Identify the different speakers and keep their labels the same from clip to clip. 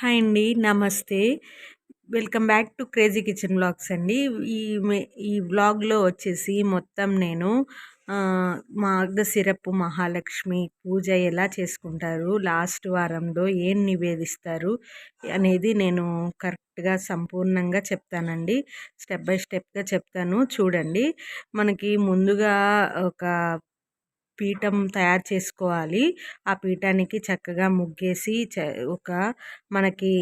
Speaker 1: Hi అండి నమస్తే. Welcome back to Crazy Kitchen Blogs అండి. ఈ ఈ బ్లాగ్లో వచ్చేసి మొత్తం నేను మార్గశిరపు మహాలక్ష్మి పూజ ఎలా చేసుకుంటారు లాస్ట్ వారంలో ఏం నివేదిస్తారు అనేది నేను కరెక్ట్గా సంపూర్ణంగా చెప్తానండి. స్టెప్ బై స్టెప్గా చెప్తాను. చూడండి మనకి ముందుగా ఒక పీఠం తయారు చేసుకోవాలి. ఆ పీఠానికి చక్కగా ముగ్గేసి ఒక మనకి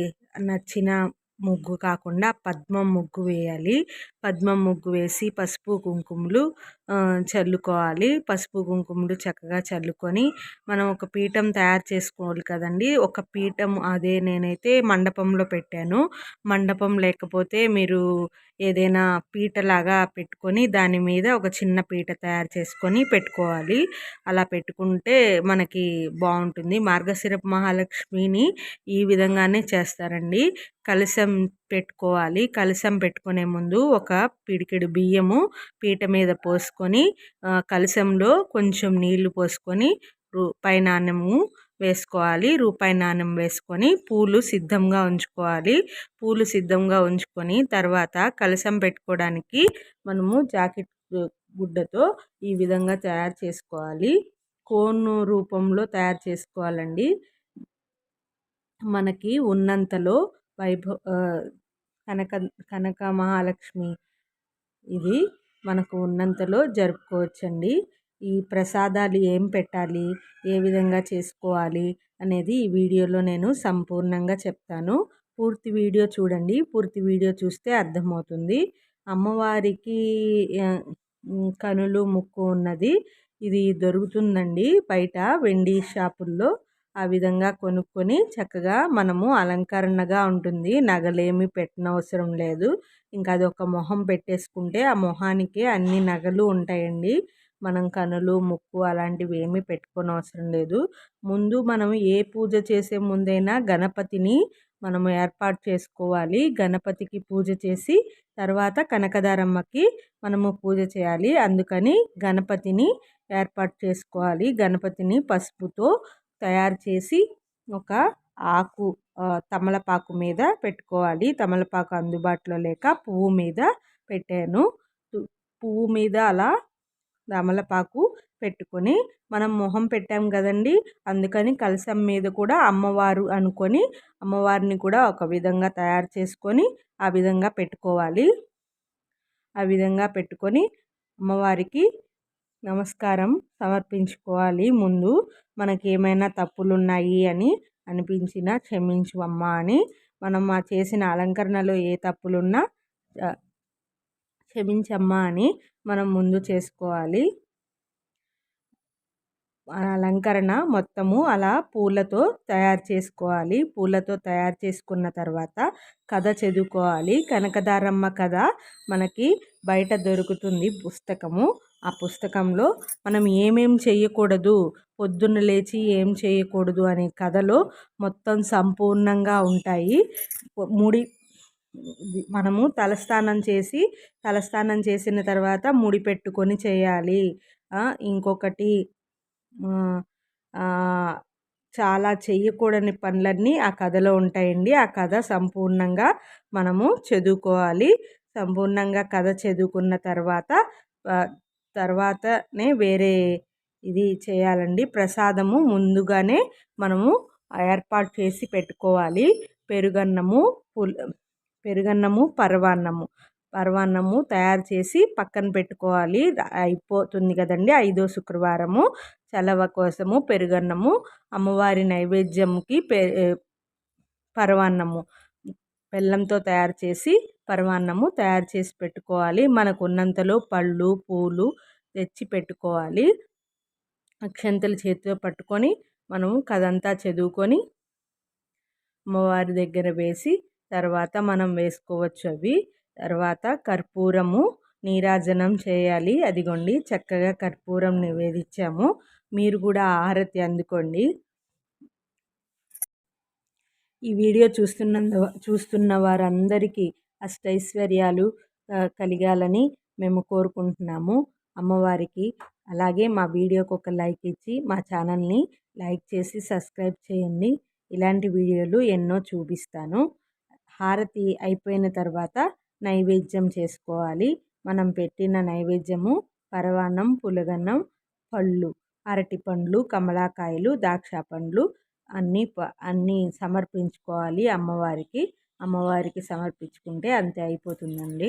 Speaker 1: నచ్చిన ముగ్గు కాకుండా పద్మం ముగ్గు వేయాలి. పద్మం ముగ్గు వేసి పసుపు కుంకుమలు చల్లుకోవాలి. పసుపు కుంకుమలు చక్కగా చల్లుకొని మనం ఒక పీఠం తయారు చేసుకోవాలి కదండి. ఒక పీఠం అదే నేనైతే మండపంలో పెట్టాను. మండపం లేకపోతే మీరు ఏదైనా పీటలాగా పెట్టుకొని దాని మీద ఒక చిన్న పీట తయారు చేసుకొని పెట్టుకోవాలి. అలా పెట్టుకుంటే మనకి బాగుంటుంది. మార్గశిరపు మహాలక్ష్మిని ఈ విధంగానే చేస్తారండి. కలశం పెట్టుకోవాలి. కలశం పెట్టుకునే ముందు ఒక పిడికెడు బియ్యము పీట మీద పోసుకొని కలశంలో కొంచెం నీళ్ళు పోసుకొని రూపాయి నాణ్యము వేసుకోవాలి. రూపాయి నాణ్యం వేసుకొని పూలు సిద్ధంగా ఉంచుకోవాలి. పూలు సిద్ధంగా ఉంచుకొని తర్వాత కలశం పెట్టుకోవడానికి మనము జాకెట్ గుడ్డతో ఈ విధంగా తయారు చేసుకోవాలి. కోను రూపంలో తయారు చేసుకోవాలండి. మనకి ఉన్నంతలో వైభవ కనక కనక మహాలక్ష్మి ఇది. మనకు ఉన్నంతలో జరుపుకోవచ్చండి. ఈ ప్రసాదాలు ఏం పెట్టాలి? ఏ విధంగా చేసుకోవాలి? అనేది ఈ వీడియోలో నేను సంపూర్ణంగా చెప్తాను. పూర్తి వీడియో చూడండి. పూర్తి వీడియో చూస్తే అర్థమవుతుంది. అమ్మవారికి కనులు ముక్కు ఉన్నది. ఇది దొరుకుతుందండి బయట వెండి షాపుల్లో. ఆ విధంగా కొనుక్కొని చక్కగా మనము అలంకరణగా ఉంటుంది. నగలేమి పెట్టనవసరం లేదు. ఇంకా అది ఒక మొహం పెట్టేసుకుంటే ఆ మొహానికి అన్ని నగలు ఉంటాయండి. మనం కనులు ముక్కు అలాంటివి ఏమీ పెట్టుకోని అవసరం లేదు. ముందు మనం ఏ పూజ చేసే ముందైనా గణపతిని మనము ఏర్పాటు చేసుకోవాలి. గణపతికి పూజ చేసి తర్వాత కనకదారమ్మకి మనము పూజ చేయాలి. అందుకని గణపతిని ఏర్పాటు చేసుకోవాలి. గణపతిని పసుపుతో తయారు చేసి ఒక ఆకు తమలపాకు మీద పెట్టుకోవాలి. తమలపాకు అందుబాటులో లేక పువ్వు మీద పెట్టాను. పువ్వు మీద అలా తమలపాకు పెట్టుకొని మనం మొహం పెట్టాం కదండి. అందుకని కలసం మీద కూడా అమ్మవారు అనుకొని అమ్మవారిని కూడా ఒక విధంగా తయారు చేసుకొని ఆ విధంగా పెట్టుకోవాలి. ఆ విధంగా పెట్టుకొని అమ్మవారికి నమస్కారం సమర్పించుకోవాలి. ముందు మనకి ఏమైనా తప్పులు ఉన్నాయి అని అనిపించినా క్షమించు అమ్మ అని మనం ఆ చేసిన అలంకరణలో ఏ తప్పులున్నా క్షమించమ్మా అని మనం ముందు చేసుకోవాలి. అలంకరణ మొత్తము అలా పూలతో తయారు చేసుకోవాలి. పూలతో తయారు చేసుకున్న తర్వాత కథ చదువుకోవాలి. కనకదారమ్మ కథ మనకి బయట దొరుకుతుంది పుస్తకము. ఆ పుస్తకంలో మనం ఏమేం చేయకూడదు పొద్దున్న లేచి ఏం చేయకూడదు అనే కథలో మొత్తం సంపూర్ణంగా ఉంటాయి. ముడి మనము తలస్నానం చేసి తలస్నానం చేసిన తర్వాత ముడి పెట్టుకొని చేయాలి. ఇంకొకటి చాలా చేయకూడని పనులన్నీ ఆ కథలో ఉంటాయండి. ఆ కథ సంపూర్ణంగా మనము చదువుకోవాలి. సంపూర్ణంగా కథ చదువుకున్న తర్వాత తర్వాతనే వేరే ఇది చేయాలండి. ప్రసాదము ముందుగానే మనము ఏర్పాటు చేసి పెట్టుకోవాలి. పెరుగన్నము పుల్ పెరుగన్నము పరవాన్నము. పర్వాన్నము తయారు చేసి పక్కన పెట్టుకోవాలి. అయిపోతుంది కదండి ఐదో శుక్రవారము. చలవ కోసము పెరుగన్నము అమ్మవారి నైవేద్యంకి పె పరవాన్నము. బెల్లంతో తయారు చేసి పరమాన్నము తయారు చేసి పెట్టుకోవాలి. మనకు ఉన్నంతలో పళ్ళు పూలు తెచ్చి పెట్టుకోవాలి. అక్షంతలు చేతితో పట్టుకొని మనము కథంతా చదువుకొని అమ్మవారి దగ్గర వేసి తర్వాత మనం వేసుకోవచ్చు అవి. తర్వాత కర్పూరము నీరాజనం చేయాలి. అదిగోండి చక్కగా కర్పూరం నివేదించాము. మీరు కూడా ఆహారతి అందుకోండి. ఈ వీడియో చూస్తున్న చూస్తున్న వారందరికీ అష్టైశ్వర్యాలు కలిగాలని మేము కోరుకుంటున్నాము. అమ్మవారికి అలాగే మా వీడియోకి ఒక లైక్ ఇచ్చి మా ఛానల్ని లైక్ చేసి సబ్స్క్రైబ్ చేయండి. ఇలాంటి వీడియోలు ఎన్నో చూపిస్తాను. హారతి అయిపోయిన తర్వాత నైవేద్యం చేసుకోవాలి. మనం పెట్టిన నైవేద్యము పరవాన్నం పులగన్నం పళ్ళు అరటి పండ్లు కమలాకాయలు ద్రాక్ష పండ్లు అన్నీ అన్నీ సమర్పించుకోవాలి అమ్మవారికి. అమ్మవారికి సమర్పించుకుంటే అంతే అయిపోతుందండి.